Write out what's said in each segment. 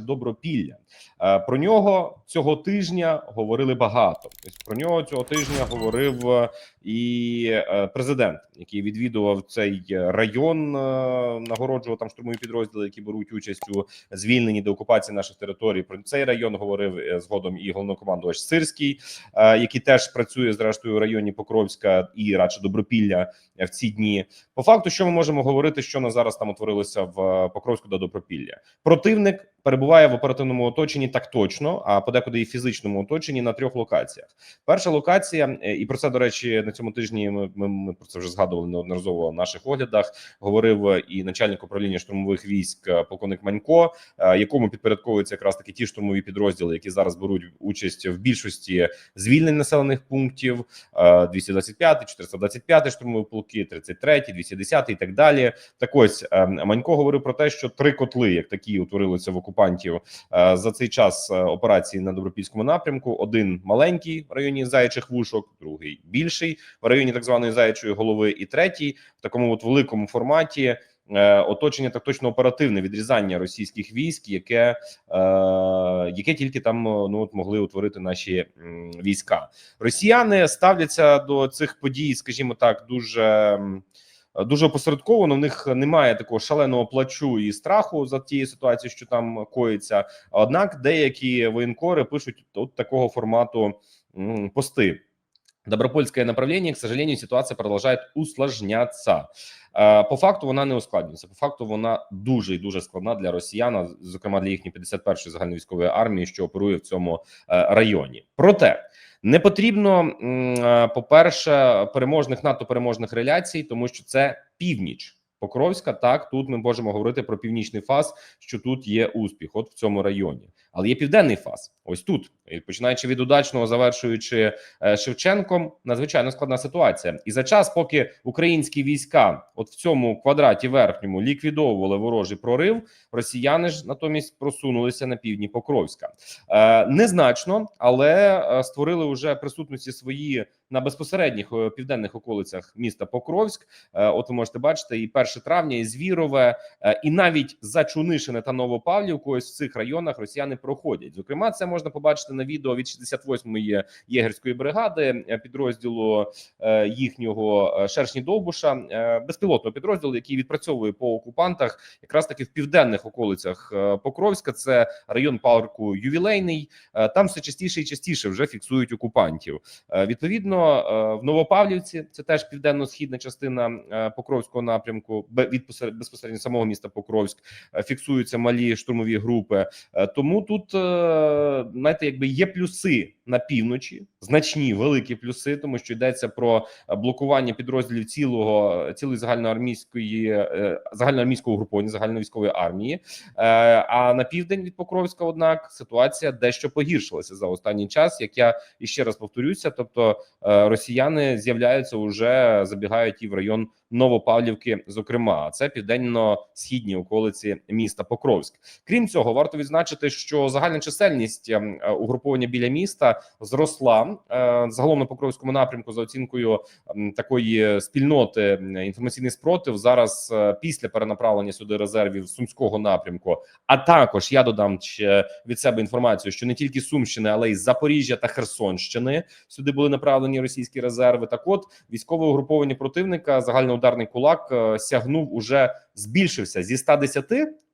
Добропілля. Е, Про нього цього тижня говорили багато. Тобто про нього цього тижня говорив е, і е, президент, який відвідував цей район, нагороджував там штурмові підрозділи, які беруть участь у звільненні до окупації наших територій. Про цей район говорив згодом і головнокомандувач Сирський, який теж працює зрештою у районі Покровська і радше Добропілля в ці дні. По факту, що ми можемо говорити, що на зараз там утворилося в Покровську до Добропілля. Противник перебуває в оперативному оточенні так точно, а подекуди і фізичному оточенні на трьох локаціях. Перша локація, е, і про це до речі, на цьому тижні ми, ми, ми про це вже згадували неодноразово в наших оглядах. Говорив е, і начальник управління штурмових військ, е, полковник Манько, якому підпорядковуються якраз таки ті штурмові підрозділи, які зараз беруть участь в більшості звільнень населених пунктів. е, 225, 425 штурмові полки, 33, 210 і так далі. Так ось е, Манько говорив про те, що три котли, як такі, утворилися в окупантів е, за цей час е, операції на добропільському напрямку. Один маленький в районі заячих вушок, другий більший в районі так званої заячої голови, і третій в такому от великому форматі. е, Оточення так точно оперативне відрізання російських військ, яке яке тільки там ну от могли утворити наші війська. Росіяни ставляться до цих подій, скажімо так, дуже. Дуже опосередковано в них немає такого шаленого плачу і страху за тією ситуацією, що там коїться. Однак деякі воєнкори пишуть от такого формату пости. Добропольское направление, к сожалению, ситуація продолжает усложняться. Е, По факту вона не ускладнюється. По факту вона дуже і дуже складна для росіян, зокрема для їхньої 51-ї загальновійськової армії, що оперує в цьому е, районі. Проте не потрібно, е, по-перше, переможних НАТО переможних реляцій, тому що це північ. Покровська, так тут ми можемо говорити про північний фаз, що тут є успіх, от в цьому районі, але є південний фаз. Ось тут, починаючи від удачного, завершуючи е, Шевченком, надзвичайно складна ситуація. І за час, поки українські війська, от в цьому квадраті верхньому, ліквідовували ворожий прорив, росіяни ж натомість просунулися на півдні Покровська. Е, незначно, але е, створили вже присутності свої на безпосередніх південних околицях міста Покровськ. От ви можете бачити, і 1 травня, і Звірове, і навіть Зачунишине та Новопавлівку. Ось в цих районах росіяни проходять. Зокрема, це можна побачити на відео від 68-ї єгерської бригади е, підрозділу е, їхнього е, шершні Довбуша, безпілотного підрозділу, який відпрацьовує по окупантах, якраз таки в південних околицях Покровська. Це район парку ювілейний. Там все частіше і частіше вже фіксують окупантів. Відповідно, в Новопавлівці це теж південно-східна частина Покровського напрямку, від посеред- безпосередньо самого міста Покровськ фіксуються малі штурмові групи. Тому тут е, знаєте, якби є плюси на півночі, значні великі плюси, тому що йдеться про е, блокування підрозділів цілого цілої загальноармійської е, загальноармійського угруповання загальновійськової армії. Е, А на південь від Покровська, однак, ситуація дещо погіршилася за останній час. Як я іще раз повторюся, тобто росіяни з'являються уже забігають і в район Новопавлівки, зокрема, а це південно-східні околиці міста Покровськ. Крім цього, варто відзначити, що загальна чисельність ем, угруповання біля міста зросла е, загалом на Покровському напрямку за оцінкою такої спільноти інформаційний спротив зараз е, після перенаправлення сюди резервів сумського напрямку. А також я додам ще від себе інформацію, що не тільки Сумщини, але й Запоріжжя та Херсонщини сюди були направлені російські резерви. Так, от військове угруповання противника, загальноударний кулак е, сягнув уже збільшився зі 110,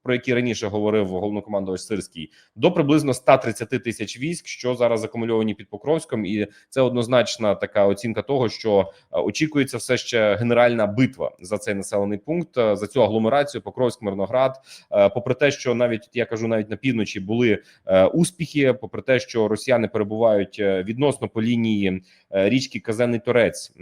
про які раніше говорив головнокомандувач Сирський, до приблизно 130 тисяч військ, що зараз акумульовані під Покровськом, і це однозначна така оцінка того, що е, очікується все ще генеральна битва за цей населений пункт, е, за цю агломерацію Покровськ, Мирноград. Е, Попри те, що навіть я кажу, навіть на півночі були успіхи, попри те, що росіяни перебувають відносно по лінії річки Казенний Торець.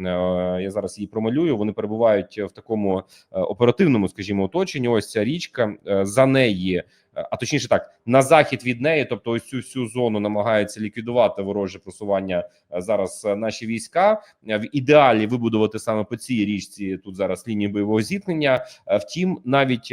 Я зараз її промалюю. Вони перебувають в такому оперативному, скажімо, оточенні. Ось ця річка за неї. Е, А точніше, так на захід від неї, тобто ось цю всю зону намагаються ліквідувати вороже просування е, зараз е, наші війська. В ідеалі вибудувати саме по цій річці тут зараз лінії бойового зіткнення. Втім, навіть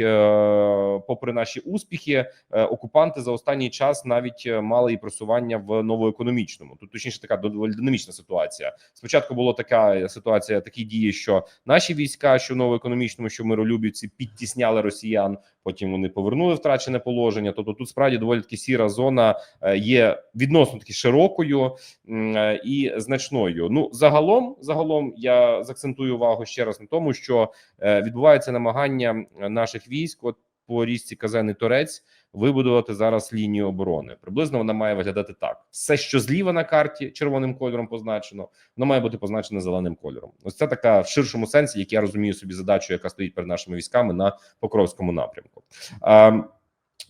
попри наші успіхи, окупанти за останній час навіть мали і просування в новоекономічному. Тут точніше така доволі динамічна ситуація. Спочатку була така ситуація, такі дії, що наші війська, що в новоекономічному, що миролюбівці, підтісняли росіян. Потім вони повернули втрачене положення. Положення. Тобто тут справді доволі таки сіра зона е, є відносно таки широкою е, і значною. Ну загалом, загалом я заакцентую увагу ще раз на тому, що е, відбувається намагання наших військ, от по річці Казани Торець, вибудувати зараз лінію оборони. Приблизно вона має виглядати так: все, що зліва на карті червоним кольором позначено, воно має бути позначено зеленим кольором. Ось це така в ширшому сенсі, як я розумію собі задачу, яка стоїть перед нашими військами на Покровському напрямку.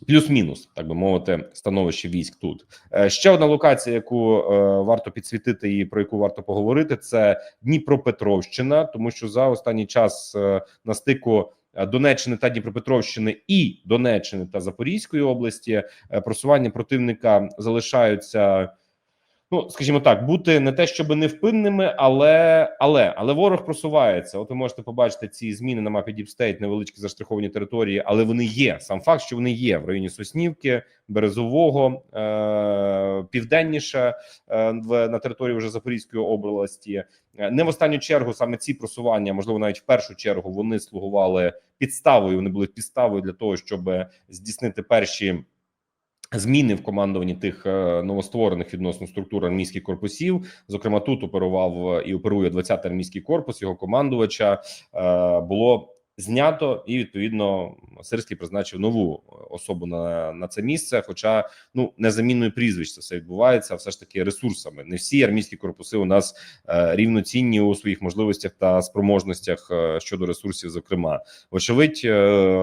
Плюс-мінус, так би мовити, становище військ тут. Е, Ще одна локація, яку е, варто підсвітити і про яку варто поговорити, це Дніпропетровщина, тому що за останній час е, на стику Донеччини та Дніпропетровщини і Донеччини та Запорізької області просування противника залишаються. Ну, скажімо так, бути не те, щоб невпинними, але але але ворог просувається. От ви можете побачити ці зміни на мапі State, невеличкі заштриховані території, але вони є. Сам факт, що вони є в районі Соснівки, Березового, е- південніше е на території вже Запорізької області. Е, Не в останню чергу саме ці просування, можливо, навіть в першу чергу, вони слугували підставою. Вони були підставою для того, щоб здійснити перші. Зміни в командуванні тих е, новостворених відносно структур армійських корпусів. Зокрема, тут оперував е, і оперує 20-й армійський корпус. Його командувача е, було знято, і відповідно Сирський призначив нову особу на, на це місце. Хоча ну незамінною прізвищ це все відбувається, все ж таки ресурсами. Не всі армійські корпуси у нас е, рівноцінні у своїх можливостях та спроможностях е, щодо ресурсів. Зокрема, вочевидь, е,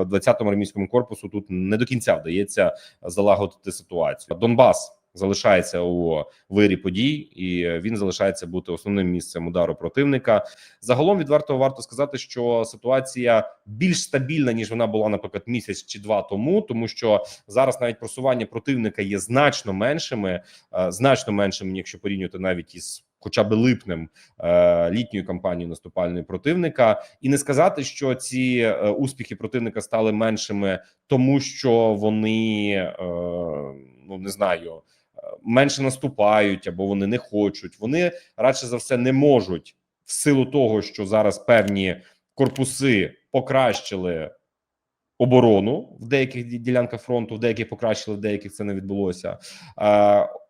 20-му армійському корпусу тут не до кінця вдається залагодити ситуацію. Донбас залишається у вирі подій, і він залишається бути основним місцем удару противника. Загалом відверто варто сказати, що ситуація більш стабільна ніж вона була, наприклад, місяць чи два тому, тому що зараз навіть просування противника є значно меншими, е, значно меншими, якщо порівнювати навіть із. Хоча б липнем е, літньої кампанії наступальної противника, і не сказати, що ці е, успіхи противника стали меншими, тому що вони ну не знаю менше наступають або вони не хочуть. Вони радше за все не можуть в силу того, що зараз певні корпуси покращили оборону в деяких ділянках фронту, в деяких покращили, в деяких це не відбулося.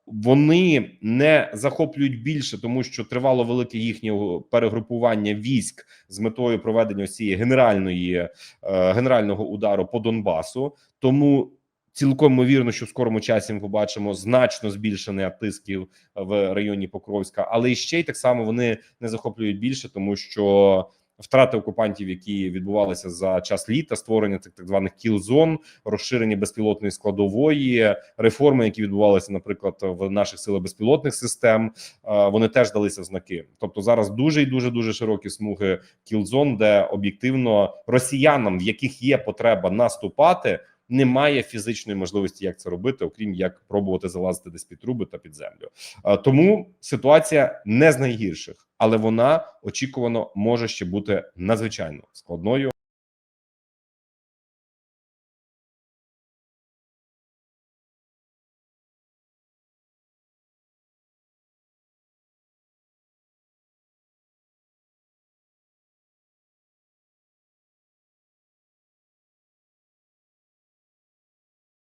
Вони не захоплюють більше, тому що тривало велике їхнє перегрупування військ з метою проведення цієї генеральної е, генерального удару по Донбасу. Тому цілком ймовірно, що в скорому часі ми побачимо значно збільшений тисків в районі Покровська, але ще й так само вони не захоплюють більше, тому що. Втрати окупантів, які відбувалися за час літа, створення цих так званих кіл-зон, розширення безпілотної складової, реформи, які відбувалися, наприклад, в наших силах безпілотних систем, е, вони теж далися в знаки. Тобто зараз дуже і дуже дуже широкі смуги кіл-зон, де об'єктивно росіянам, в яких є потреба наступати, немає фізичної можливості, як це робити, окрім як пробувати залазити десь під труби та під землю. Тому ситуація не з найгірших, але вона очікувано може ще бути надзвичайно складною.